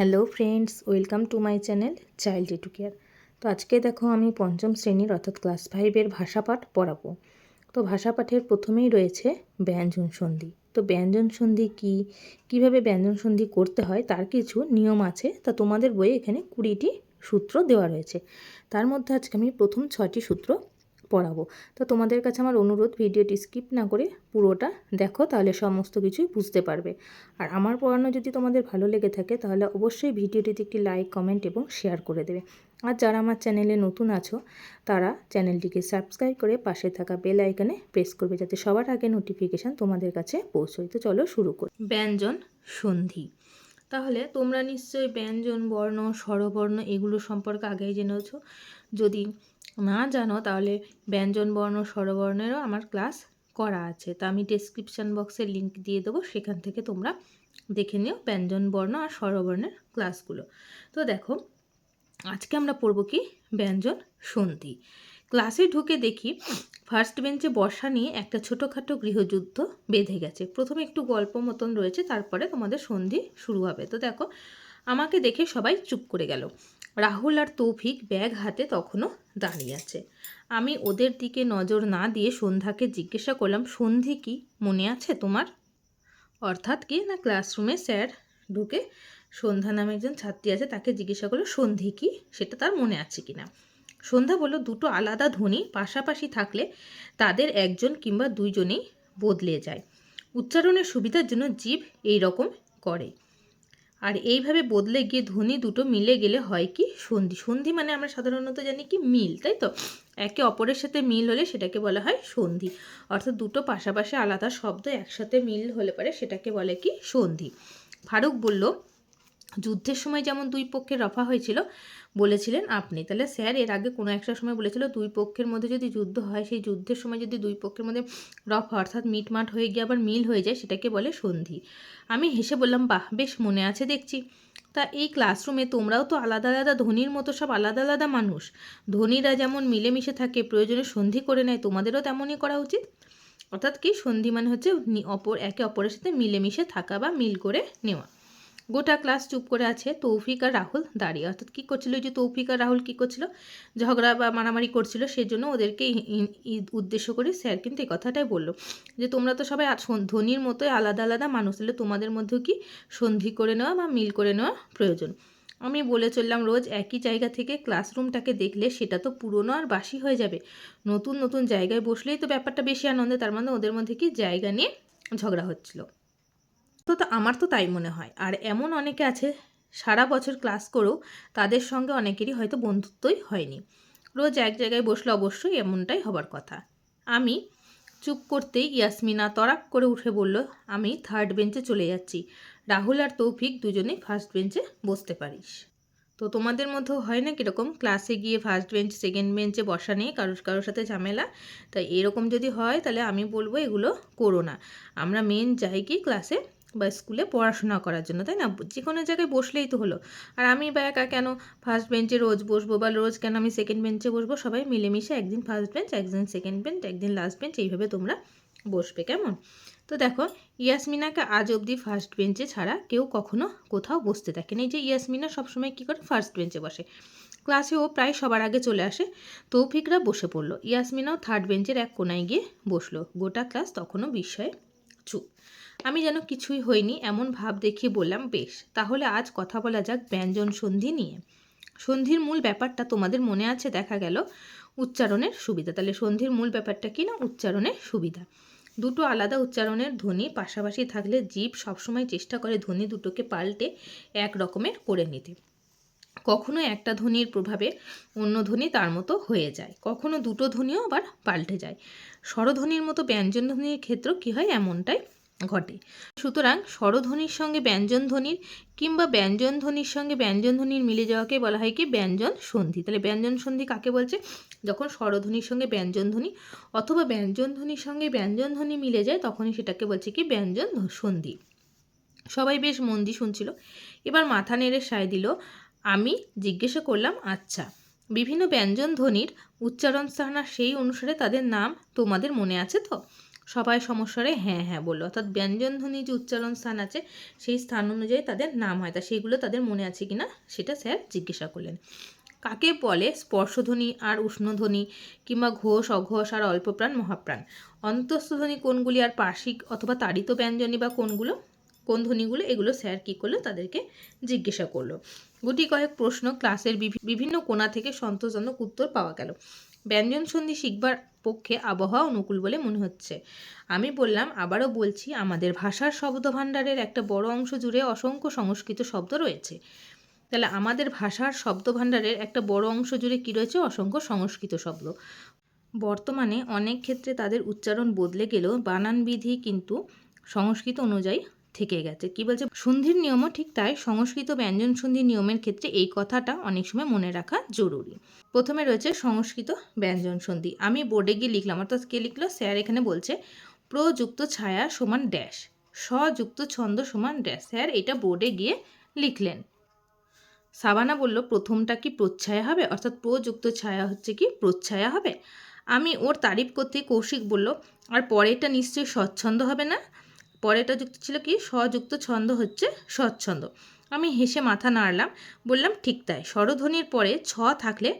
Hello friends, welcome to my channel child to care তো আজকে দেখো আমি পঞ্চম শ্রেণির অর্থাৎ ক্লাস ফাইভের ভাষাপাঠ পড়াবো। তো ভাষাপাঠের প্রথমেই রয়েছে ব্যঞ্জন সন্ধি। তো ব্যঞ্জন সন্ধি কী? কীভাবে ব্যঞ্জন সন্ধি করতে হয়? তার কিছু নিয়ম আছে। তা তোমাদের বইয়ে এখানে কুড়িটি সূত্র দেওয়া রয়েছে। তার মধ্যে আজকে আমি প্রথম ছয়টি সূত্র পড়াবো। তো তোমাদের কাছে আমার অনুরোধ, ভিডিওটি স্কিপ না করে পুরোটা দেখো, তাহলে সমস্ত কিছুই বুঝতে পারবে। আর আমার পড়ানো যদি তোমাদের ভালো লেগে থাকে, তাহলে অবশ্যই ভিডিওটিতে একটি লাইক, কমেন্ট এবং শেয়ার করে দেবে। আর যারা আমার চ্যানেলে নতুন আছো, তারা চ্যানেলটিকে সাবস্ক্রাইব করে পাশে থাকা বেল আইকনে প্রেস করবে, যাতে সবার আগে নোটিফিকেশান তোমাদের কাছে পৌঁছয়। তো চলো শুরু করি। ব্যঞ্জন সন্ধি। তাহলে তোমরা নিশ্চয়ই ব্যঞ্জন, বর্ণ, স্বরবর্ণ এগুলো সম্পর্কে আগেই জেনেছো। যদি না জানো, তাহলে ব্যঞ্জন বর্ণ, স্বরবর্ণেরও আমার ক্লাস করা আছে। তা আমি ডেসক্রিপশান বক্সে লিঙ্ক দিয়ে দেবো, সেখান থেকে তোমরা দেখে নিও ব্যঞ্জন বর্ণ আর স্বরবর্ণের ক্লাসগুলো তো দেখো, আজকে আমরা পড়ব কি? ব্যঞ্জন সন্ধি। ক্লাসে ঢুকে দেখি ফার্স্ট বেঞ্চে বসা নিয়ে একটা ছোটোখাটো গৃহযুদ্ধ বেঁধে গেছে। প্রথমে একটু গল্প মতন রয়েছে, তারপরে তোমাদের সন্ধি শুরু হবে। তো দেখো, আমাকে দেখে সবাই চুপ করে গেল। রাহুল আর তৌফিক ব্যাগ হাতে তখনও দাঁড়িয়ে আছে। আমি ওদের দিকে নজর না দিয়ে সন্ধ্যাকে জিজ্ঞাসা করলাম, সন্ধি কি মনে আছে তোমার? অর্থাৎ কি না ক্লাসরুমে স্যার ঢুকে সন্ধ্যা নামে একজন ছাত্রী আছে, তাকে জিজ্ঞাসা করল, সন্ধি কি? সেটা তার মনে আছে কি না? সন্ধ্যা বলল, দুটো আলাদা ধ্বনি পাশাপাশি থাকলে তাদের একজন কিংবা দুইজনেই বদলে যায়। উচ্চারণের সুবিধার জন্য জীব এই রকম করে। আর এইভাবে বদলে গিয়ে ধ্বনি দুটো মিলে গেলে হয় কি? সন্ধি। সন্ধি মানে আমরা সাধারণত জানি কি? মিল, তাই তো? একে অপরের সাথে মিল হলে সেটাকে বলা হয় সন্ধি। অর্থাৎ দুটো পাশাপাশি আলাদা শব্দ একসাথে মিল হলে পারে সেটাকে বলে কি? সন্ধি। ফারুক বলল যুদ্ধের সময় যেমন দুই পক্ষের রফা হয়েছিল, বলেছিলেন আপনি। তাহলে স্যার, এর আগে কোনো একটা সময় বলেছিল দুই পক্ষের মধ্যে যদি যুদ্ধ হয়, সেই যুদ্ধের সময় যদি দুই পক্ষের মধ্যে রফা অর্থাৎ মিটমাট হয়ে গিয়ে আবার মিল হয়ে যায়, সেটাকে বলে সন্ধি। আমি হেসে বললাম, বাহ, বেশ, মনে আছে দেখছি। তা এই ক্লাসরুমে তোমরাও তো আলাদা আলাদা ধনির মতো সব আলাদা আলাদা মানুষ। ধনীরা যেমন মিলেমিশে থাকে, প্রয়োজনে সন্ধি করে নেয়, তোমাদেরও তেমনই করা উচিত। অর্থাৎ কি? সন্ধি মানে হচ্ছে অপর একে অপরের সাথে মিলেমিশে থাকা বা মিল করে নেওয়া। গোটা ক্লাস চুপ করে আছে তৌফিক আর রাহুল দাঁড়িয়ে। অর্থাৎ কী করছিল যে তৌফিক আর রাহুল কী করছিল? ঝগড়া বা মারামারি করছিল, সেজন্য ওদেরকে উদ্দেশ্য করে স্যার কিন্তু এই কথাটাই বলল যে, তোমরা তো সবাই ধনির মতোই আলাদা আলাদা মানুষ, তাহলে তোমাদের মধ্যেও কি সন্ধি করে নেওয়া বা মিল করে নেওয়া প্রয়োজন? আমি বলে চললাম, রোজ একই জায়গা থেকে ক্লাসরুমটাকে দেখলে সেটা তো পুরনো আর বাসি হয়ে যাবে। নতুন নতুন জায়গায় বসলেই তো ব্যাপারটা বেশি আনন্দে, তার মানে ওদের মধ্যে কি জায়গা নিয়ে ঝগড়া হচ্ছিল? তো তো আমার তো তাই মনে হয়। আর এমন অনেকে আছে, সারা বছর ক্লাস করেও তাদের সঙ্গে অনেকেরই হয়তো বন্ধুত্বই হয়নি। রোজ এক জায়গায় বসলে অবশ্যই এমনটাই হবার কথা। আমি চুপ করতেই ইয়াসমিনা তরাক করে উঠে বলল, আমি থার্ড বেঞ্চে চলে যাচ্ছি। রাহুল আর তৌফিক দুজনেই ফার্স্ট বেঞ্চে বসতে পারিস। তো তোমাদের মধ্যেও হয় না কীরকম? ক্লাসে গিয়ে ফার্স্ট বেঞ্চ সেকেন্ড বেঞ্চে বসা নিয়ে কারোর কারোর সাথে ঝামেলা? তাই এরকম যদি হয়, তাহলে আমি বলব এগুলো করো না। আমরা মেন যাই কি ক্লাসে বা স্কুলে পড়াশোনা করার জন্য, তাই না? যে কোনো জায়গায় বসলেই তো হলো। আর আমি বা একা কেন ফার্স্ট বেঞ্চে রোজ বসবো বা রোজ কেন আমি সেকেন্ড বেঞ্চে বসবো? সবাই মিলেমিশে একদিন ফার্স্ট বেঞ্চ একদিন সেকেন্ড বেঞ্চ একদিন লাস্ট বেঞ্চ এইভাবে তোমরা বসবে, কেমন? তো দেখো, ইয়াসমিনাকে আজ অবধি ফার্স্ট বেঞ্চে ছাড়া কেউ কখনো কোথাও বসতে থাকেনি যে ইয়াসমিনা সবসময় কী করে? ফার্স্ট বেঞ্চে বসে। ক্লাসে ও প্রায় সবার আগে চলে আসে তৌফিকরা বসে পড়ল। ইয়াসমিনাও থার্ড বেঞ্চের এক কোনায় গিয়ে বসল। গোটা ক্লাস তখনও বিস্ময়ে চুপ। আমি যেন কিছুই হইনি এমন ভাব দেখিয়ে বললাম, বেশ, তাহলে আজ কথা বলা যাক ব্যঞ্জন সন্ধি নিয়ে। সন্ধির মূল ব্যাপারটা তোমাদের মনে আছে? দেখা গেল উচ্চারণের সুবিধা। তাহলে সন্ধির মূল ব্যাপারটা কি না? উচ্চারণের সুবিধা। দুটো আলাদা উচ্চারণের ধ্বনি, পাশাপাশি থাকলে জীব সবসময় চেষ্টা করে ধ্বনি দুটোকে পাল্টে এক রকমের করে নিতে। কখনো একটা ধ্বনির প্রভাবে অন্য ধ্বনি তার মতো হয়ে যায়। কখনো দুটো ধ্বনিও আবার পাল্টে যায়। স্বরধ্বনির মতো ব্যঞ্জন ধ্বনির ক্ষেত্রেও কী হয়? এমনটাই ঘটে। সুতরাং স্বরধ্বনির সঙ্গে ব্যঞ্জন ধ্বনির কিংবা ব্যঞ্জন ধ্বনির সঙ্গে ব্যঞ্জন ধ্বনির মিলে যাওয়াকে বলা হয় কি? ব্যঞ্জন সন্ধি তাহলে ব্যঞ্জন সন্ধি কাকে বলছে? যখন স্বরধ্বনির সঙ্গে ব্যঞ্জন ধ্বনি অথবা ব্যঞ্জন ধ্বনির সঙ্গে ব্যঞ্জন ধ্বনি মিলে যায়, তখনই সেটাকে বলছে কি? ব্যঞ্জন সন্ধি সবাই বেশ মন শুনছিল। এবার মাথা নেড়ে সায় দিল, আমি জিজ্ঞাসা করলাম আচ্ছা বিভিন্ন ব্যঞ্জন ধ্বনির উচ্চারণ স্থান সেই অনুসারে তাদের নাম তোমাদের মনে আছে তো? সবাই সমস্যারে হ্যাঁ হ্যাঁ বলল। অর্থাৎ ব্যঞ্জনধ্বনি যে উচ্চারণ স্থান আছে, সেই স্থান অনুযায়ী তাদের নাম হয়। তা সেইগুলো তাদের মনে আছে কি না সেটা স্যার জিজ্ঞাসা করলেন। কাকে বলে স্পর্শধ্বনি আর উষ্ণধ্বনি কিংবা ঘোষ, অঘোষ আর অল্পপ্রাণ, মহাপ্রাণ? অন্তঃস্থধ্বনি কোনগুলি আর পার্শ্বিক অথবা তাড়িত ব্যঞ্জনী বা কোনগুলো? কোন ধ্বনিগুলো? এগুলো স্যার কী করল? তাদেরকে জিজ্ঞাসা করল। গুটি কয়েক প্রশ্ন ক্লাসের বিভিন্ন কোণা থেকে সন্তোষজনক উত্তর পাওয়া গেল। ব্যঞ্জন সন্ধি শিখবার পক্ষে আবহাওয়া অনুকূল বলে মনে হচ্ছে। আমি বললাম, আবারও বলছি, আমাদের ভাষার শব্দভাণ্ডারের একটা বড় অংশ জুড়ে অসংখ্য সংস্কৃত শব্দ রয়েছে। তাহলে আমাদের ভাষার শব্দভাণ্ডারের একটা বড় অংশ জুড়ে কী রয়েছে? অসংখ্য সংস্কৃত শব্দ। বর্তমানে অনেক ক্ষেত্রে তাদের উচ্চারণ বদলে গেলেও বানানবিধি কিন্তু সংস্কৃত অনুযায়ী থেকে গেছে। কি বলছে? সন্ধির নিয়মও ঠিক তাই, সংস্কৃত ব্যঞ্জন সন্ধির নিয়মের ক্ষেত্রে এই কথাটা অনেক সময় মনে রাখা জরুরি। প্রথমে রয়েছে সংস্কৃত ব্যঞ্জন সন্ধি। আমি বোর্ডে গিয়ে লিখলাম, অর্থাৎ কে লিখলো? স্যার এখানে বলছে, প্রযুক্ত ছায়া সমান ড্যাশ, স্বযুক্ত ছন্দ সমান ড্যাশ। স্যার এটা বোর্ডে গিয়ে লিখলেন। সাবানা বলল, প্রথমটা কি প্রচ্ছায়া হবে? অর্থাৎ প্রযুক্ত ছায়া হচ্ছে কি প্রচ্ছায়া হবে? আমি ওর তারিফ করতে কৌশিক বলল, আর পরেরটা নিশ্চয়ই স্বচ্ছন্দ হবে না? পরেরটা যুক্ত ছিল কি? স্বযুক্ত ছন্দ হচ্ছে স্বচ্ছন্দ। আমি হেসে মাথা নাড়লাম, বললাম, ঠিক তাই। স্বরধ্বনির পরে ছ থাকলে,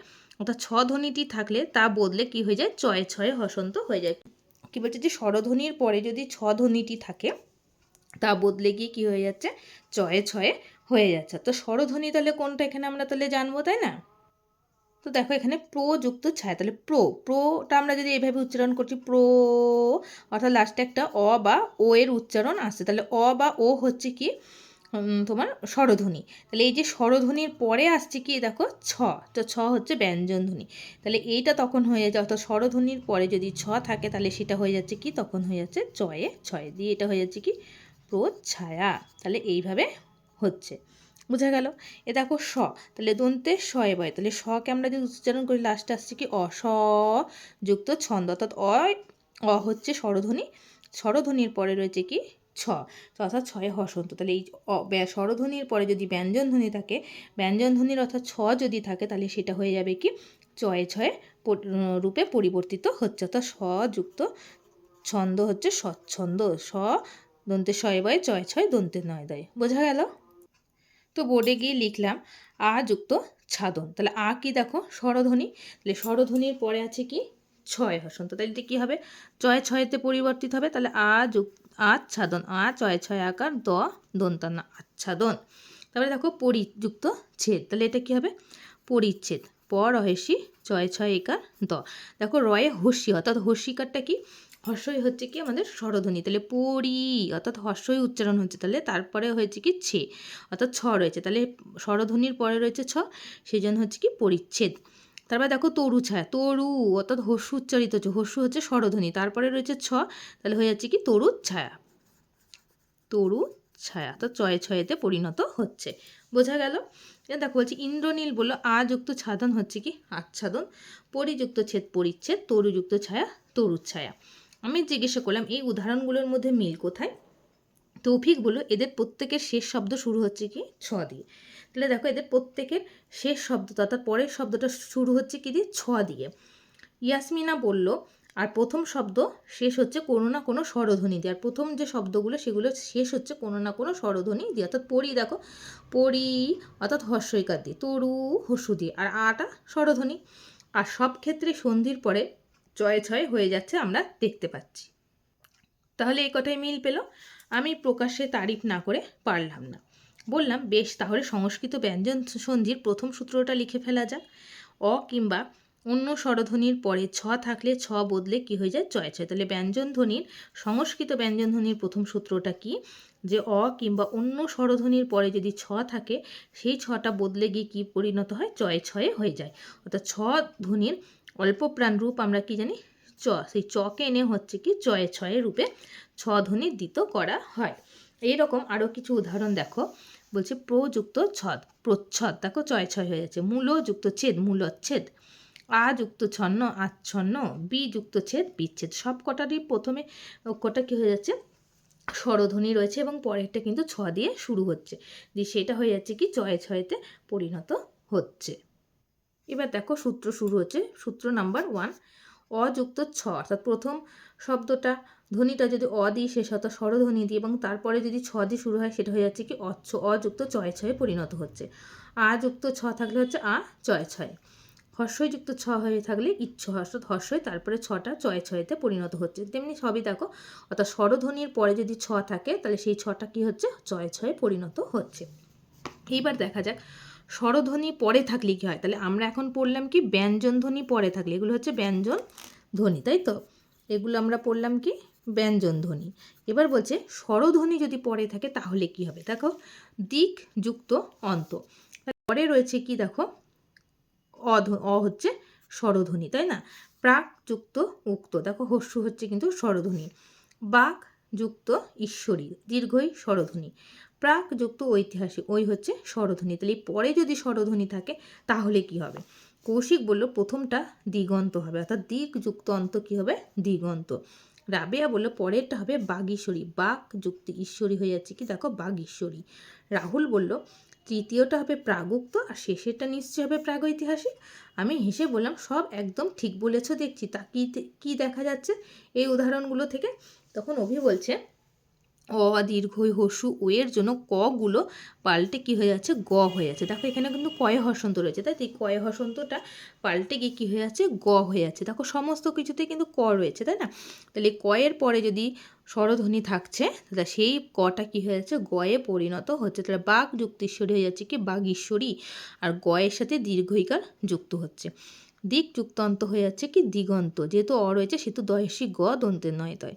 অর্থাৎ ছ ধ্বনিটি থাকলে তা বদলে কি হয়ে যায়? চয়ে ছয়ে হসন্ত হয়ে যায়। কি বলছে যে, স্বরধ্বনির পরে যদি ছ ধ্বনিটি থাকে, তা বদলে গিয়ে কি হয়ে যাচ্ছে? চয়ে ছয়ে হয়ে যাচ্ছে। তো স্বরধ্বনি তাহলে কোনটা এখানে আমরা তাহলে জানব, তাই না? তো দেখো এখানে প্রো যুক্ত ছায়া, তাহলে প্রো, প্রোটা আমরা যদি এভাবে উচ্চারণ করছি, প্রো, অর্থাৎ লাস্টে একটা অ বা ও এর উচ্চারণ আসছে, তাহলে অ বা ও হচ্ছে কি? তোমার স্বরধ্বনি। তাহলে এই যে স্বরধ্বনির পরে আসছে কি, দেখো ছ, তো ছ হচ্ছে ব্যঞ্জন ধ্বনি তাহলে এইটা তখন হয়ে যাচ্ছে, অর্থাৎ স্বরধ্বনির পরে যদি ছ থাকে, তাহলে সেটা হয়ে যাচ্ছে কি? তখন হয়ে যাচ্ছে চয়ে ছয়ে দিয়ে এটা হয়ে যাচ্ছে কি? প্রো ছায়া। তাহলে এইভাবে হচ্ছে। বোঝা গেল? এ দেখো স। তাহলে দন্তে স এ বয় তাহলে শকে আমরা যদি উচ্চারণ করি লাস্টে আসছে কি? অ, স যুক্ত ছন্দ। অর্থাৎ অ অ হচ্ছে স্বরধ্বনি। স্বরধ্বনির পরে রয়েছে কি? ছ। অর্থাৎ ছয়ে হসন্ত তাহলে এই স্বরধ্বনির পরে যদি ব্যঞ্জন ধ্বনি থাকে, ব্যঞ্জন ধ্বনির অর্থাৎ ছ যদি থাকে, তাহলে সেটা হয়ে যাবে কি? চয়ে ছয়ে রূপে পরিবর্তিত হচ্ছে। অর্থাৎ স যুক্ত ছন্দ হচ্ছে স্বচ্ছন্দ। স দন্তে শয়ে বয় চয় ছয় দন্তে নয় দয়। বোঝা গেল? তো বোর্ডে গিয়ে লিখলাম আ যুক্ত ছাদন। তাহলে আ কি দেখো? স্বরধ্বনি। তাহলে স্বরধ্বনির পরে আছে কি? ছয় হসন্ত তাহলে এটা কী হবে? ছয় ছয়তে পরিবর্তিত হবে। তাহলে আ যুক আচ্ছাদন আ ছয় ছয় আকার দ দন্তানা আচ্ছাদন। তারপরে দেখো পরিযুক্ত ছেদ। তাহলে এটা কী হবে? পরিচ্ছেদ। প রহেসি, ছয় ছয় একার দ। দেখো রয়ে হস্যি অর্থাৎ হস্যিকারটা কি? হর্ষই হচ্ছে কি আমাদের স্বরধ্বনি, তাহলে পরি অর্থাৎ হর্ষই উচ্চারণ হচ্ছে, তাহলে তারপরে হয়েছে কি ছে অর্থাৎ ছ রয়েছে, তাহলে স্বরধ্বনির পরে রয়েছে ছ, সেই জন্য হচ্ছে কি পরিচ্ছেদ। তারপরে দেখো তরু ছায়া, তরু অর্থাৎ হস্যু উচ্চারিত হচ্ছে হস্যু হচ্ছে স্বরধ্বনি, তারপরে রয়েছে ছ, তাহলে হয়ে যাচ্ছে কি তরু ছায়া। তরু ছায়া, তো চয়ে ছয়েতে পরিণত হচ্ছে। বোঝা গেল? দেখো বলছি, ইন্দ্রনীল বলল আ যুক্ত ছাদন হচ্ছে কি, আচ্ছাদন, পরিযুক্ত ছেদ পরিচ্ছেদ, তরুযুক্ত ছায়া তরুর ছায়া। আমি জিজ্ঞাসা করলাম, এই উদাহরণগুলোর মধ্যে মিল কোথায়? তৌফিক বলল, এদের প্রত্যেকের শেষ শব্দ শুরু হচ্ছে কি? ছ দিয়ে। তাহলে দেখো, এদের প্রত্যেকের শেষ শব্দ, অর্থাৎ পরের শব্দটা শুরু হচ্ছে কি দিয়ে? ছ দিয়ে। ইয়াসমিনা বলল, আর প্রথম শব্দ শেষ হচ্ছে কোনো না কোনো স্বরধ্বনি দিয়ে। আর প্রথম যে শব্দগুলো, সেগুলো শেষ হচ্ছে কোনো না কোনো স্বরধ্বনি দিয়ে। অর্থাৎ পরি দেখো, পরি অর্থাৎ হর্ষইকার দিয়ে, তরু হসু দিয়ে। আর আটা স্বরধ্বনি। আর সব ক্ষেত্রে সন্ধির পরে ছয়ে ছয় হয়ে যাচ্ছে আমরা দেখতে পাচ্ছি। তাহলে এই কথাই মিল পেল। আমি প্রকাশ্যে তারিফ না করে পারলাম না। বললাম, বেশ, তাহলে সংস্কৃত ব্যঞ্জন সন্ধির প্রথম সূত্রটা লিখে ফেলা যাক। অ কিংবা অন্য স্বরধ্বনির পরে ছ থাকলে ছ বদলে কি হয়ে যায়? চয় ছয়। তাহলে ব্যঞ্জন ধ্বনির, সংস্কৃত ব্যঞ্জন ধ্বনির প্রথম সূত্রটা কি? যে অ কিংবা অন্য স্বরধ্বনির পরে যদি ছ থাকে, সেই ছটা বদলে গিয়ে কি পরিণত হয়? চয়ে ছয়ে হয়ে যায়। অর্থাৎ ছ ধ্বনির অল্প প্রাণ রূপ আমরা কি জানি? চ, সেই চকে এনে হচ্ছে কি চয়ে ছয়ে রূপে ছ ধ্বনি দিত করা হয়। এই রকম আরও কিছু উদাহরণ দেখো। বলছে প্রযুক্ত ছদ, প্রচ্ছদ, দেখো চয় ছয় হয়ে যাচ্ছে। মূল যুক্ত ছেদ মূলচ্ছেদ আ যুক্ত ছন্ন আচ্ছন্ন বি যুক্ত ছেদ, বিচ্ছেদ। সব কটারই প্রথমে অক্ষরটা কী হয়ে যাচ্ছে? স্বরধ্বনি রয়েছে এবং পরেরটা কিন্তু ছ দিয়ে শুরু হচ্ছে। দিয়ে সেটা হয়ে যাচ্ছে কি ছয়ে ছয়েতে পরিণত হচ্ছে। এবার দেখো সূত্র শুরু হচ্ছে। সূত্র নাম্বার ওয়ান অযুক্ত ছ, অর্থাৎ প্রথম শব্দটা ধ্বনিটা যদি অ দিই শেষ অর্থাৎ স্বরধ্বনি দিই এবং তারপরে যদি ছ দিয়ে শুরু হয়, সেটা হয়ে যাচ্ছে কি অচ্ছ অযুক্ত ছয় ছয়ে পরিণত হচ্ছে। আ যুক্ত ছ থাকলে হচ্ছে আ চয় ছয়। হর্ষযুক্ত ছ হয়ে থাকলে ইচ্ছ হর্ষ হর্ষই তারপরে ছটা চয় ছয়তে পরিণত হচ্ছে। তেমনি সবই দেখো, অর্থাৎ স্বরধ্বনির পরে যদি ছ থাকে, তাহলে সেই ছটা কি হচ্ছে? চয় ছয়ে পরিণত হচ্ছে। এইবার দেখা যাক স্বরধ্বনি পরে থাকলে কি হয়? তাহলে আমরা এখন পড়লাম কি? ব্যঞ্জন ধ্বনি পরে থাকলে। এগুলো হচ্ছে ব্যঞ্জন ধ্বনি, তাই তো? এগুলো আমরা পড়লাম কি? ব্যঞ্জন ধ্বনি। এবার বলছে স্বরধ্বনি যদি পরে থাকে তাহলে কি হবে? দেখো, দিক যুক্ত অন্ত। পরে রয়েছে কি দেখো? অ হচ্ছে স্বরধ্বনি, তাই না? প্রাক যুক্ত উক্ত। দেখো, হস্যু হচ্ছে কিন্তু স্বরধ্বনি। বাক যুক্ত ঈশ্বরী, দীর্ঘই স্বরধ্বনি। প্রাক যুক্ত ঐতিহাসিক, ওই হচ্ছে স্বরধ্বনি। তাহলে পরে যদি স্বরধ্বনি থাকে, তাহলে কি হবে? কৌশিক বলল, প্রথমটা দিগন্ত হবে। অর্থাৎ দিক যুক্ত অন্ত কি হবে? দিগন্ত। রাবেয়া বলল, পরেরটা হবে বাগীশ্বরী। বাক যুক্ত ঈশ্বরী হয়ে যাচ্ছে কি? দেখো, বাগীশ্বরী। রাহুল বলল, তৃতীয়টা হবে প্রাগুক্ত আর শেষেরটা নিশ্চয়ই হবে প্রাগৈতিহাসিক। আমি হেসে বললাম, সব একদম ঠিক বলেছ, দেখছি। তা কী কী দেখা যাচ্ছে? এই উদাহরণগুলো থেকে তখন অভি বলছে অ দীর্ঘই হসু ও এর জন্য কগুলো পাল্টে কি হয়ে যাচ্ছে গ হয়ে যাচ্ছে দেখো এখানে কিন্তু কয়ে হসন্ত রয়েছে, তাই তো? এই কয়ে হসন্তটা পাল্টে গিয়ে কী হয়ে যাচ্ছে গ হয়ে যাচ্ছে দেখো সমস্ত কিছুতেই কিন্তু ক রয়েছে, তাই না? তাহলে কয়ের পরে যদি স্বরধ্বনি থাকছে, তাহলে সেই কটা কী হয়ে যাচ্ছে গয়ে পরিণত হচ্ছে। তাহলে বাঘ যুক্তিশ্বরী হয়ে যাচ্ছে কি? বাঘ ঈশ্বরী আর গয়ের সাথে দীর্ঘইকার যুক্ত হচ্ছে। দিক যুক্তান্ত হয়ে যাচ্ছে কি? দিগন্ত। যেহেতু অ রয়েছে, সেহেতু দয়সী গ দন্তের নয়, তয়।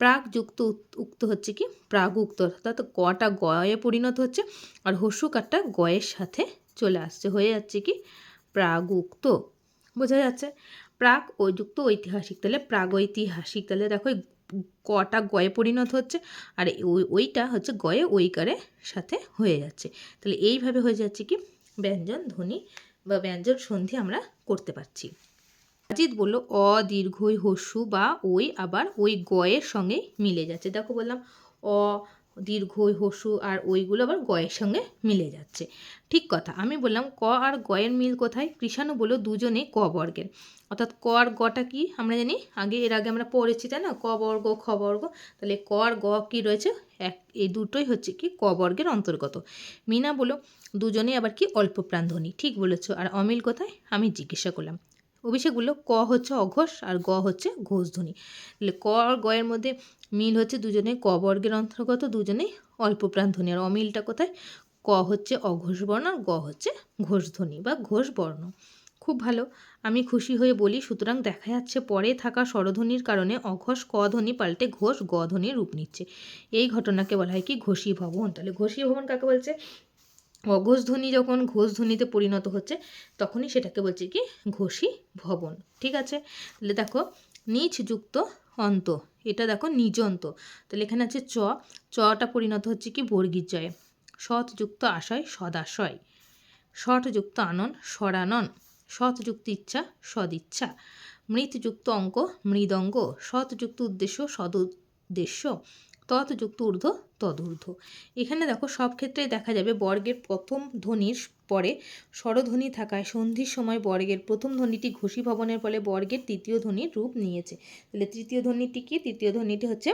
প্রাক যুক্ত উক্ত হচ্ছে কি? প্রাগ উক্ত, অর্থাৎ কটা গয়ে পরিণত হচ্ছে আর হস্যকারটা গয়ের সাথে চলে আসছে। হয়ে যাচ্ছে কি? প্রাগ উক্ত। বোঝা যাচ্ছে? প্রাক যুক্ত ঐতিহাসিক তাহলে প্রাগৈতিহাসিক তাহলে দেখো কটা গয়ে পরিণত হচ্ছে আর ওই, ওইটা হচ্ছে গয়ে ওইকারের সাথে হয়ে যাচ্ছে। তাহলে এইভাবে হয়ে যাচ্ছে কি? ব্যঞ্জন, ধ্বনি বা ব্যঞ্জন সন্ধি আমরা করতে পারছি। অজিত বলল অ দীর্ঘই হস্যু বা ওই আবার ওই গয়ের সঙ্গে মিলে যাচ্ছে। দেখো বললাম অ দীর্ঘই হস্যু আর ওইগুলো আবার গয়ের সঙ্গে মিলে যাচ্ছে। ঠিক কথা, আমি বললাম, ক আর গয়ের মিল কোথায়? কৃষাণু বলল, দুজনে ক বর্গের। অর্থাৎ ক আর গটা কি আমরা জানি? আগে, এর আগে আমরা পড়েছি, তাই না? ক বর্গ, খ বর্গ। তাহলে ক আর গ কী রয়েছে? এক এই দুটোই হচ্ছে কি ক বর্গের অন্তর্গত। মিনা বলো দুজনেই আবার কি অল্প প্রাণধ্বনি ঠিক বলেছ, আর অমিল কোথায়? আমি জিজ্ঞাসা করলাম অভিষেক বলল ক হচ্ছে অঘোষ আর গ হচ্ছে ঘোষধ্বনি। তাহলে ক আর গয়ের মধ্যে মিল হচ্ছে দুজনে ক বর্গের অন্তর্গত, দুজনেই অল্প প্রাণধ্বনি আর অমিলটা কোথায়? ক হচ্ছে অঘোষ বর্ণ আর গ হচ্ছে ঘোষধ্বনি বা ঘোষ বর্ণ। খুব ভালো, আমি খুশি হয়ে বলি, সুতরাং দেখা যাচ্ছে পরে থাকা স্বরধ্বনির কারণে অঘোষ ক ধ্বনি পাল্টে ঘোষ গ ধ্বনির রূপ নিচ্ছে। এই ঘটনাকে বলা হয় কি ঘোষী ভবন। তাহলে ঘোষী ভবন কাকে বলছে? অঘোষ ধ্বনি যখন ঘোষ ধ্বনিতে পরিণত হচ্ছে, তখনই সেটাকে বলছে কি? ঘোষী ভবন। ঠিক আছে? তাহলে দেখো, নিচ যুক্ত অন্ত। এটা দেখো নিজন্ত তাহলে এখানে আছে চ। চটা পরিণত হচ্ছে কি? বর্গীর জয়ে সৎ যুক্ত আশয়, সদাশয়। যুক্ত আনন, স্বরানন। সৎ যুক্ত ইচ্ছা, সদিচ্ছা। মৃতযুক্ত অঙ্ক, মৃদঙ্গ। সৎযুক্ত উদ্দেশ্য সদ সদুদ্দেশ্য তৎযুক্ত ঊর্ধ্ব তদূর্ধ্ব। এখানে দেখো সব ক্ষেত্রেই দেখা যাবে বর্গের প্রথম ধ্বনির পরে স্বরধ্বনি থাকায় সন্ধির সময় বর্গের প্রথম ধ্বনিটি ঘোষী ভবনের ফলে বর্গের তৃতীয় ধ্বনির রূপ নিয়েছে। তাহলে তৃতীয় ধ্বনিটি কি? তৃতীয় ধ্বনিটি হচ্ছে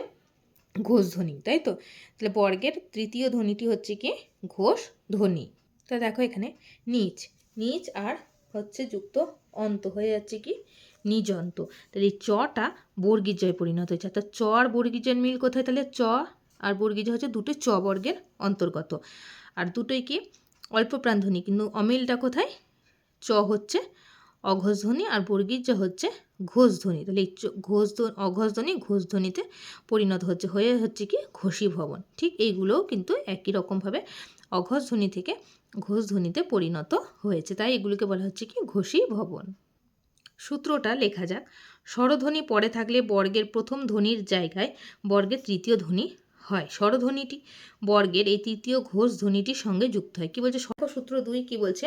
ঘোষ ধ্বনি তাই তো? তাহলে বর্গের তৃতীয় ধ্বনিটি হচ্ছে কি? ঘোষ ধ্বনি তো দেখো এখানে নিচ। নিচ আর হচ্ছে যুক্ত অন্ত হয়ে যাচ্ছে কি? নিজন্ত তাহলে এই চটা বর্গীর জয় পরিণত হয়েছে। অর্থাৎ চর আর বর্গীর জয়ের মিল কোথায়? তাহলে চ আর বর্গীজ হচ্ছে দুটো চ বর্গের অন্তর্গত। আর দুটোই কি? অল্প প্রাণধ্বনি কিন্তু অমিলটা কোথায়? চ হচ্ছে অঘোষধ্বনি আর বর্গীজ হচ্ছে ঘোষধ্বনি। তাহলে এই ঘোষ অঘোষধ্বনি, ঘোষধ্বনিতে পরিণত হচ্ছে, হয়ে হচ্ছে কি? ঘোষী ভবন। ঠিক এইগুলোও কিন্তু একই রকমভাবে অঘোষধ্বনি থেকে ঘোষধ্বনিতে পরিণত হয়েছে। তাই এগুলোকে বলা হচ্ছে কি? ঘোষী ভবন। সূত্রটা লেখা যাক। স্বরধ্বনি পরে থাকলে বর্গের প্রথম ধ্বনির জায়গায় বর্গের তৃতীয় ধ্বনি হয়। স্বরধ্বনিটি বর্গের এই তৃতীয় ঘোষ ধ্বনিটির সঙ্গে যুক্ত হয়। কি বলছে? সূত্র দুই কি বলছে?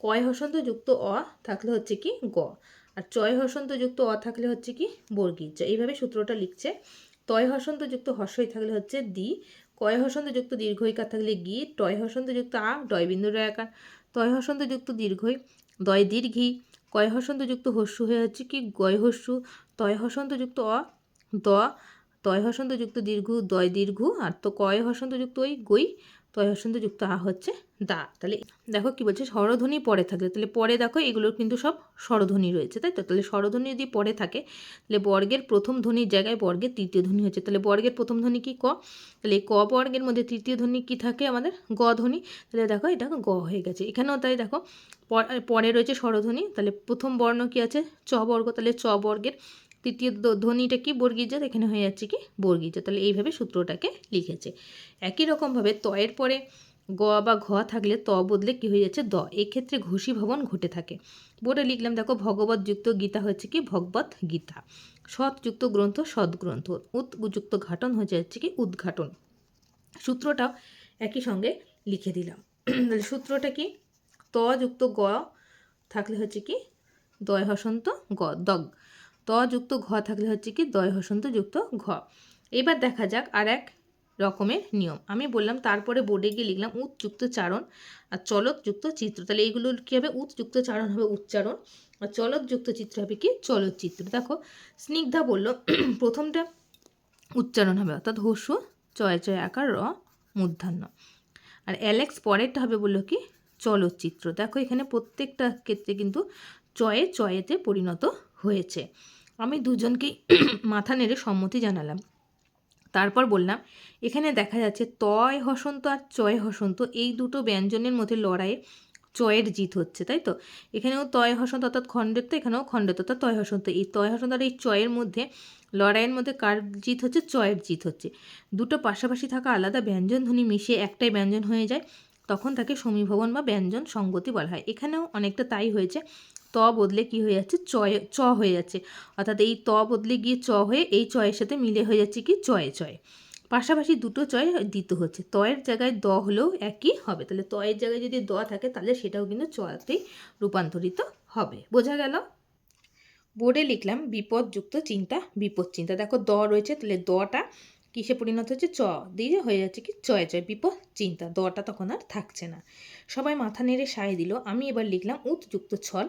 কয় হসন্ত যুক্ত অ থাকলে হচ্ছে কি গ। আর চয় হসন্ত যুক্ত অ থাকলে হচ্ছে কি বর্গীজ এইভাবে সূত্রটা লিখছে। তয় হসন্ত যুক্ত হর্ষই থাকলে হচ্ছে দি। কয় হসন্ত যুক্ত দীর্ঘইকার থাকলে গি। টয় হসন্ত যুক্ত আ, ডয় বিন্দু আকার। তয় হসন্ত যুক্ত দীর্ঘই, দয় দীর্ঘি। কয় হসন্ত যুক্ত হস্যু হয়ে হচ্ছে কি গয় হস্যু। তয় হসন্ত যুক্ত অ, দ। তয় হসন্তযুক্ত দীর্ঘ, দয় দীর্ঘ, আর তো কয় হসন্তযুক্ত ওই গই? তয় হসন্তযুক্ত আ হচ্ছে দা। তাহলে দেখো কি বলছে, স্বরধ্বনি পরে থাকলে। তাহলে পরে দেখো এগুলোর কিন্তু সব স্বরধ্বনি রয়েছে, তাই তো? তাহলে স্বরধ্বনি যদি পরে থাকে, তাহলে বর্গের প্রথম ধ্বনির জায়গায় বর্গের তৃতীয় ধ্বনি হচ্ছে। তাহলে বর্গের প্রথম ধ্বনি কি ক? তাহলে ক বর্গের মধ্যে তৃতীয় ধ্বনি কি থাকে আমাদের? গ ধ্বনি। তাহলে দেখো এটা গ হয়ে গেছে। এখানেও তাই দেখো পরে রয়েছে স্বরধ্বনি। তাহলে প্রথম বর্ণ কি আছে? চ বর্গ। তাহলে চ বর্গের তৃতীয় ধ্ব- ধ্বনিটা কি? বর্গীজাত, এখানে হয়ে যাচ্ছে কি? বর্গীজাত। তাহলে এইভাবে সূত্রটাকে লিখেছে। একই রকমভাবে তয়ের পরে গ বা ঘ থাকলে ত বদলে কি হয়ে যাচ্ছে? দ। এক্ষেত্রে ঘোষী ভবন ঘটে থাকে। বোর্ডে লিখলাম, দেখো, ভগবত যুক্ত গীতা হচ্ছে কি? ভগবত গীতা। সৎযুক্ত গ্রন্থ সদ্গ্রন্থ উৎযুক্ত ঘাটন হয়ে যাচ্ছে কি? উদ্ঘাটন। সূত্রটাও একই সঙ্গে লিখে দিলাম। সূত্রটা কি? ত যুক্ত গ থাকলে হচ্ছে কি? দয় হসন্ত গ, দগ। ত যুক্ত ঘ থাকলে হচ্ছে কি দয় হসন্ত যুক্ত ঘ। এবার দেখা যাক আর এক রকমের নিয়ম। আমি বললাম তারপরে বোর্ডে গিয়ে লিখলাম উৎযুক্ত চারণ আর চলকযুক্ত চিত্র। তাহলে এইগুলো কী হবে? উৎযুক্ত চারণ হবে উচ্চারণ আর চলকযুক্ত চিত্র হবে কি চলচ্চিত্র। দেখো, স্নিগ্ধা বলল, প্রথমটা উচ্চারণ হবে, অর্থাৎ হস্য, চয় চয়, আকার, র, মূর্ধান্য। আর অ্যালেক্স পরেরটা হবে বলল কি চলচ্চিত্র। দেখো, এখানে প্রত্যেকটা ক্ষেত্রে কিন্তু চয়ে, চয়েতে পরিণত হয়েছে। আমি দুজনকেই মাথা নেড়ে সম্মতি জানালাম। তারপর বললাম, এখানে দেখা যাচ্ছে তয় হসন্ত আর চয় হসন্ত। এই দুটো ব্যঞ্জনের মধ্যে লড়াইয়ে চয়ের জিত হচ্ছে, তাই তো? এখানেও তয় হসন্ত অর্থাৎ খণ্ডের তো এখানেও অর্থাৎ তয় হসন্ত। এই তয় হসন্ত আর এই চয়ের মধ্যে, লড়াইয়ের মধ্যে কার জিত হচ্ছে? চয়ের জিত হচ্ছে। দুটো পাশাপাশি থাকা আলাদা ব্যঞ্জন ধ্বনি মিশিয়ে একটাই ব্যঞ্জন হয়ে যায়। তখন তাকে সমীভবন বা ব্যঞ্জন সঙ্গতি বলা হয়। এখানেও অনেকটা তাই হয়েছে। ত বদলে কি হয়ে যাচ্ছে? চয় চ হয়ে যাচ্ছে। অর্থাৎ এই ত বদলে গিয়ে চ হয়ে এই চয়ের সাথে মিলে হয়ে যাচ্ছে কি? চয়ে চয়ে। পাশাপাশি দুটো চয় দিতে হচ্ছে। তয়ের জায়গায় দ হলেও একই হবে। তাহলে তয়ের জায়গায় যদি দ থাকে, তাহলে সেটাও কিন্তু চয়াতেই রূপান্তরিত হবে। বোঝা গেল? বোর্ডে লিখলাম, বিপদযুক্ত চিন্তা, বিপদ চিন্তা। দেখো দ রয়েছে, তাহলে দটা কিসে পরিণত হচ্ছে? চ দিয়ে হয়ে যাচ্ছে কি? চয় চয়, বিপদ চিন্তা। দটা তখন আর থাকছে না। সবাই মাথা নেড়ে সায় দিল। আমি এবার লিখলাম, উৎযুক্ত ছল।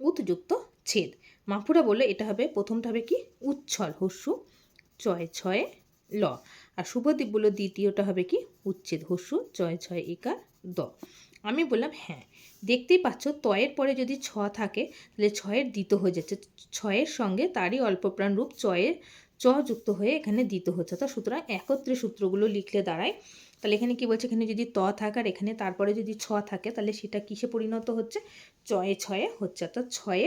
উৎযুক্ত ছেদ। মাফুরা বলল, এটা হবে, প্রথমটা হবে কি? উচ্ছল, হস্যু, চয়, ছয়ে, ল। আর শুভদ্বীপ বলল, দ্বিতীয়টা হবে কি? উচ্ছেদ, হস্যু, চয়, ছয় একার দ। আমি বললাম হ্যাঁ দেখতেই পাচ্ছ, তয়ের পরে যদি ছ থাকে, তাহলে ছয়ের দ্বিত হয়ে যাচ্ছে। ছয়ের সঙ্গে তারই অল্পপ্রাণ রূপ, চয়ের চ যুক্ত হয়ে এখানে দ্বিত হচ্ছে। তা সুতরাং একত্রে সূত্রগুলো লিখলে দাঁড়ায় তাহলে এখানে কি বলছে? এখানে যদি ত থাকে আর এখানে তারপরে যদি ছ থাকে, তাহলে সেটা কিসে পরিণত হচ্ছে? চয়ে ছয়ে হচ্ছে। অর্থাৎ ছয়ে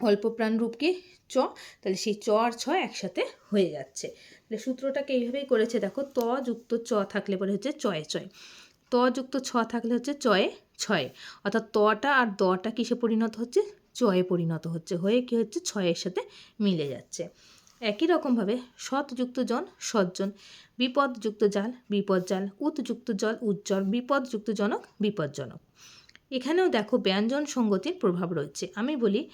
অল্প প্রাণ রূপকে চ। তাহলে সেই চ আর ছ একসাথে হয়ে যাচ্ছে। তাহলে সূত্রটাকে এইভাবেই করেছে। দেখো, ত যুক্ত চ থাকলে পরে হচ্ছে চয়ে চয় ত যুক্ত ছ থাকলে হচ্ছে চয়ে ছয় অর্থাৎ তটা আর দটা কিসে পরিণত হচ্ছে? চয়ে পরিণত হচ্ছে। হয়ে কি হচ্ছে? ছয়ের সাথে মিলে যাচ্ছে। একই রকমভাবে সৎযুক্ত জন সজ্জন, বিপদযুক্ত জাল বিপদজাল উৎযুক্ত জল উজ্জ্বল, বিপদযুক্ত জনক বিপজ্জনক। এখানেও দেখো ব্যঞ্জন সঙ্গতির প্রভাব রয়েছে। আমি বলি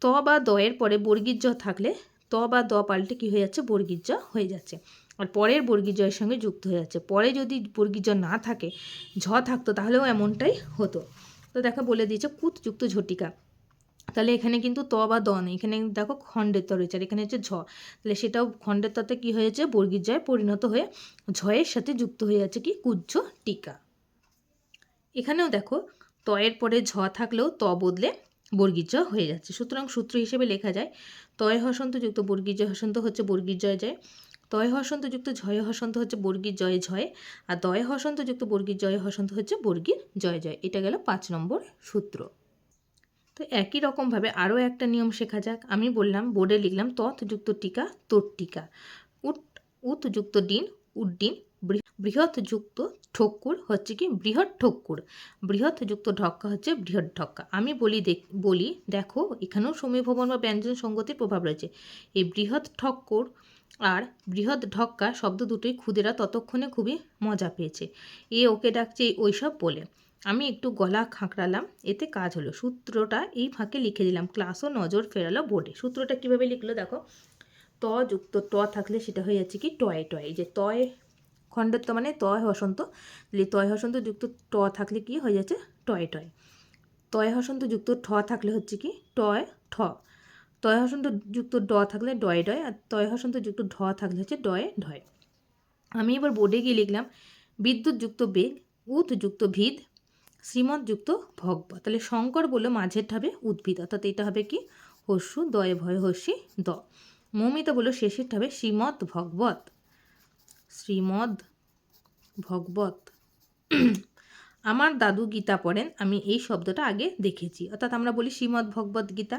ত বা দয়ের পরে বর্গীর জ থাকলে ত বা দ পাল্টে কী হয়ে যাচ্ছে? বর্গীর হয়ে যাচ্ছে। আর পরের বর্গীর জয়ের সঙ্গে যুক্ত হয়ে যাচ্ছে। পরে যদি বর্গীর জ না থাকে, ঝ থাকতো, তাহলেও এমনটাই হতো। তো দেখা বলে দিয়েছে কুতযুক্ত ঝটিকা। তাহলে এখানে কিন্তু ত বা দ নেই। এখানে দেখো খণ্ডের ত রয়েছে, আর এখানে হচ্ছে ঝ। তাহলে সেটাও খণ্ডের ততে কী হয়েছে? বর্গীর জয় পরিণত হয়ে ঝয়ের সাথে যুক্ত হয়ে যাচ্ছে কি? কুজ্জ টিকা। এখানেও দেখো তয়ের পরে ঝ থাকলেও ত বদলে বর্গীর জয় হয়ে যাচ্ছে। সুতরাং সূত্র হিসেবে লেখা যায়, তয় হসন্ত যুক্ত বর্গীর জয় হসন্ত হচ্ছে বর্গীর জয় জয়, তয় হসন্ত যুক্ত ঝয় হসন্ত হচ্ছে বর্গীর জয় ঝয়, আর দয় হসন্ত যুক্ত বর্গীর জয় হসন্ত হচ্ছে বর্গীর জয় জয়। এটা গেল পাঁচ নম্বর সূত্র। তো একই রকমভাবে আরও একটা নিয়ম শেখা যাক। আমি বললাম, বোর্ডে লিখলাম তৎযুক্ত টিকা, তোর টিকা। উট উৎযুক্ত ডিন উড্ডিন বৃহৎ যুক্ত ঠক্কুর হচ্ছে কি বৃহৎ ঠক্কুর। বৃহৎ যুক্ত ঢক্কা হচ্ছে বৃহৎ ঢক্কা। আমি বলি দেখ, বলি, দেখো, এখানেও সমীভবন বা ব্যঞ্জন সঙ্গতির প্রভাব রয়েছে। এই বৃহৎ ঠক্কুর আর বৃহৎ ঢক্কা শব্দ দুটোই খুদেরা ততক্ষণে খুবই মজা পেয়েছে। এ ওকে ডাকছে ওইসব বলে। আমি একটু গলা খাঁকড়ালাম, এতে কাজ হলো। সূত্রটা এই ফাঁকে লিখে দিলাম, ক্লাসও নজর ফেরালো বোর্ডে। সূত্রটা কীভাবে লিখলো দেখো? ত যুক্ত ট থাকলে সেটা হয়ে যাচ্ছে কি, টয়ে, টয়। যে তয় খণ্ডের তো মানে তয় হসন্ত তয় হসন্ত যুক্ত ট থাকলে কি হয়ে যাচ্ছে? টয়ে, টয়। তয় হসন্ত যুক্ত ঠ থাকলে হচ্ছে কি? টয়, ঠ। তয় হসন্ত যুক্ত ড থাকলে ডয় ডয়, আর তয় হসন্ত যুক্ত ঢ থাকলে হচ্ছে ডয়ে, ঢয়। আমি এবার বোর্ডে গিয়ে লিখলাম, বিদ্যুৎ যুক্ত বেগ, উৎ যুক্ত ভিদ শ্রীমৎ যুক্ত ভগব তাহলে শঙ্কর বলল মাঝেরটা হবে উদ্ভিদ, অর্থাৎ এটা হবে কি? হস্যু, দয়ে, ভয়, হস্যি, দ। মৌমিতা বলল শেষেরটা হবে শ্রীমৎ ভগবত। শ্রীমদ ভগবত। আমার দাদু গীতা পড়েন, আমি এই শব্দটা আগে দেখেছি। অর্থাৎ আমরা বলি শ্রীমদ্ ভগবত গীতা।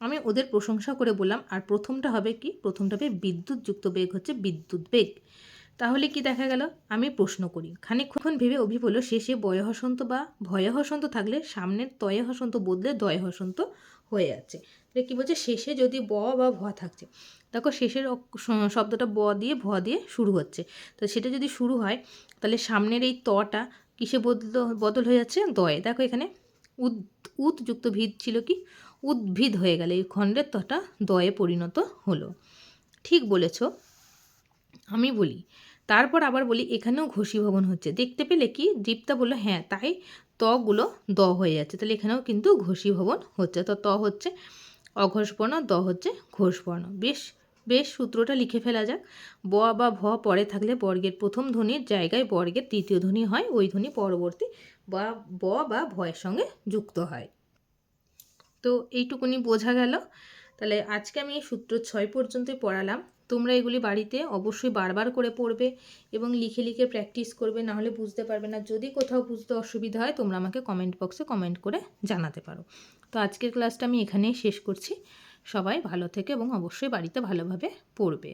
আমি ওদের প্রশংসা করে বললাম, আর প্রথমটা হবে কি? প্রথমটা হবে বিদ্যুৎ যুক্ত বেগ হচ্ছে বিদ্যুৎ বেগ। তাহলে কি দেখা গেল? আমি প্রশ্ন করি। খানিকক্ষণ ভেবে অভি বলল শেষে বয় হসন্ত বা ভয় হসন্ত থাকলে সামনের তয়ে হসন্ত বদলে দয় হসন্ত হয়ে যাচ্ছে তাহলে কী বলছে? শেষে যদি ব বা ভ থাকছে। দেখো শেষের শব্দটা ব দিয়ে ভ দিয়ে শুরু হচ্ছে। তো সেটা যদি শুরু হয়, তাহলে সামনের এই তটা কিসে বদল বদল হয়ে যাচ্ছে? দয়ে। দেখো এখানে উদ উদ যুক্ত ভিদ ছিল কি? উদ্ভিদ হয়ে গেলে। এই খণ্ডের তটা দয়ে পরিণত হলো। ঠিক বলেছ। আমি বলি। তারপর আবার বলি, এখানেও ঘষীভবন হচ্ছে। দেখতে পেলে কি? দীপ্তা বলল হ্যাঁ তাই তগুলো দ হয়ে যাচ্ছে। তাহলে এখানেও কিন্তু ঘষীভবন হচ্ছে। তো ত হচ্ছে অঘোষবর্ণ দ হচ্ছে ঘোষবর্ণ বেশ বেশ সূত্রটা লিখে ফেলা যাক। ব বা ভ পরে থাকলে বর্গের প্রথম ধ্বনির জায়গায় বর্গের তৃতীয় ধ্বনি হয়, ওই ধ্বনি পরবর্তী বা ব বা ভয়ের সঙ্গে যুক্ত হয়। তো এইটুকুনি বোঝা গেল। তাহলে আজকে আমি এই সূত্র ছয় পর্যন্তই পড়ালাম। তোমরা এগুলি বাড়িতে অবশ্যই বারবার করে পড়বে এবং লিখে লিখে প্র্যাকটিস করবে, নাহলে বুঝতে পারবে না। যদি কোথাও বুঝতে অসুবিধা হয়, তোমরা আমাকে কমেন্ট বক্সে কমেন্ট করে জানাতে পারো। তো আজকের ক্লাসটা আমি এখানেই শেষ করছি। সবাই ভালো থেকে এবং অবশ্যই বাড়িতে ভালোভাবে পড়বে।